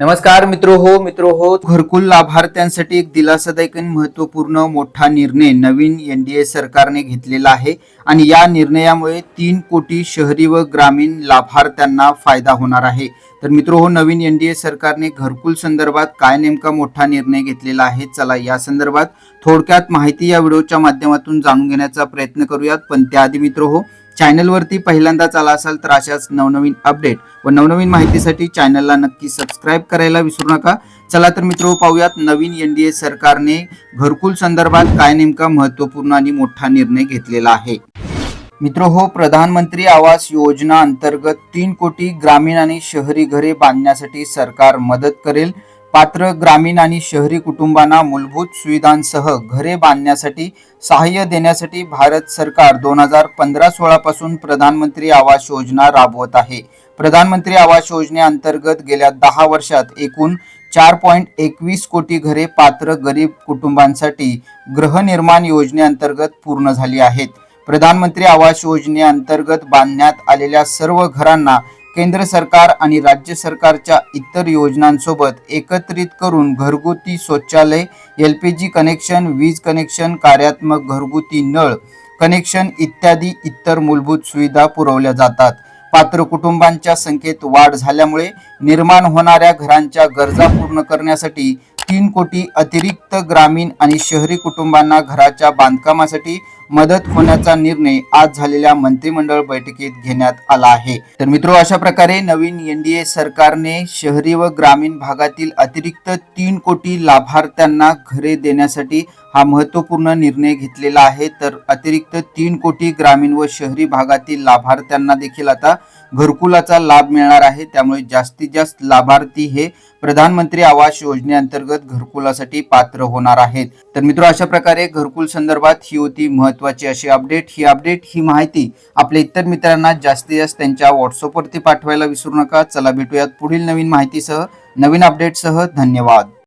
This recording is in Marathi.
नमस्कार मित्र हो मित्र हो घरकुल लाभार्थ्यांसाठी एक दिलासादायक आणि महत्त्वपूर्ण मोठा निर्णय नवीन एनडीए सरकारने घेतलेला आहे आणि या निर्णयामुळे तीन कोटी शहरी व ग्रामीण लाभार्थ्यांना फायदा होणार आहे. तर मित्र हो नवीन एनडीए सरकारने घरकुल संदर्भात काय नेमका मोठा निर्णय घेतलेला आहे? चला या संदर्भात थोडक्यात माहिती या व्हिडिओच्या माध्यमातून जाणून घेण्याचा प्रयत्न करूयात. पण त्याआधी मित्र हो चॅनलवरती पहिल्यांदाच आला असाल तर अशाच नवनवीन अपडेट व नवनवीन माहितीसाठी चॅनलला नक्की सबस्क्राईब करायला विसरू नका. चला तर मित्र पाहूयात नवीन एनडीए सरकारने घरकुल संदर्भात काय नेमका महत्त्वपूर्ण आणि मोठा निर्णय घेतलेला आहे. मित्र हो प्रधानमंत्री आवास योजना अंतर्गत तीन कोटी ग्रामीण आणि शहरी घरे बांधण्यासाठी सरकार मदत करेल. पात्र ग्रामीण आणि शहरी कुटुंबांना मूलभूत सुविधांसह घरे बांधण्यासाठी सहाय्य देण्यासाठी भारत सरकार दोन हजार पंधरा सोळा पासून प्रधानमंत्री आवास योजना राबवत आहे. प्रधानमंत्री आवास योजनेअंतर्गत गेल्या दहा वर्षात एकूण चार पॉईंट एकवीस कोटी घरे पात्र गरीब कुटुंबांसाठी गृहनिर्माण योजनेअंतर्गत पूर्ण झाली आहेत. प्रधानमंत्री आवास योजनेअंतर्गत बांधण्यात आलेल्या सर्व घरांना केंद्र सरकार आणि राज्य सरकारच्या इतर योजनांसोबत एकत्रित करून घरगुती शौचालय एल पी जी कनेक्शन वीज कनेक्शन कार्यात्मक घरगुती नळ कनेक्शन इत्यादी इतर मूलभूत सुविधा पुरवल्या जातात. पात्र कुटुंबांच्या संख्येत वाढ झाल्यामुळे निर्माण होणाऱ्या घरांच्या गरजा पूर्ण करण्यासाठी तीन कोटी अतिरिक्त ग्रामीण आणि शहरी कुटुंबांना घराच्या बांधकामासाठी मदत होण्याचा निर्णय आज झालेल्या मंत्रिमंडळ बैठकीत घेण्यात आला आहे. तर मित्रो अशा प्रकारे नवीन एनडीए सरकारने शहरी व ग्रामीण भागातील अतिरिक्त तीन कोटी लाभार्थ्यांना घरे देण्यासाठी हा महत्त्वपूर्ण निर्णय घेतलेला आहे. तर अतिरिक्त तीन कोटी ग्रामीण व शहरी भागातील लाभार्थ्यांना देखील आता घरकुलाचा लाभ मिळणार आहे. त्यामुळे जास्तीत जास्त लाभार्थी हे प्रधानमंत्री आवास योजनेअंतर्गत घरकुलासाठी पात्र होणार आहेत. तर मित्र अशा प्रकारे घरकुल संदर्भात ही होती महत्वाची अशी अपडेट. ही अपडेट ही माहिती आपल्या इतर मित्रांना जास्तीत जास्त त्यांच्या व्हॉट्सअपवरती पाठवायला विसरू नका. चला भेटूयात पुढील नवीन माहितीसह नवीन अपडेटसह. धन्यवाद.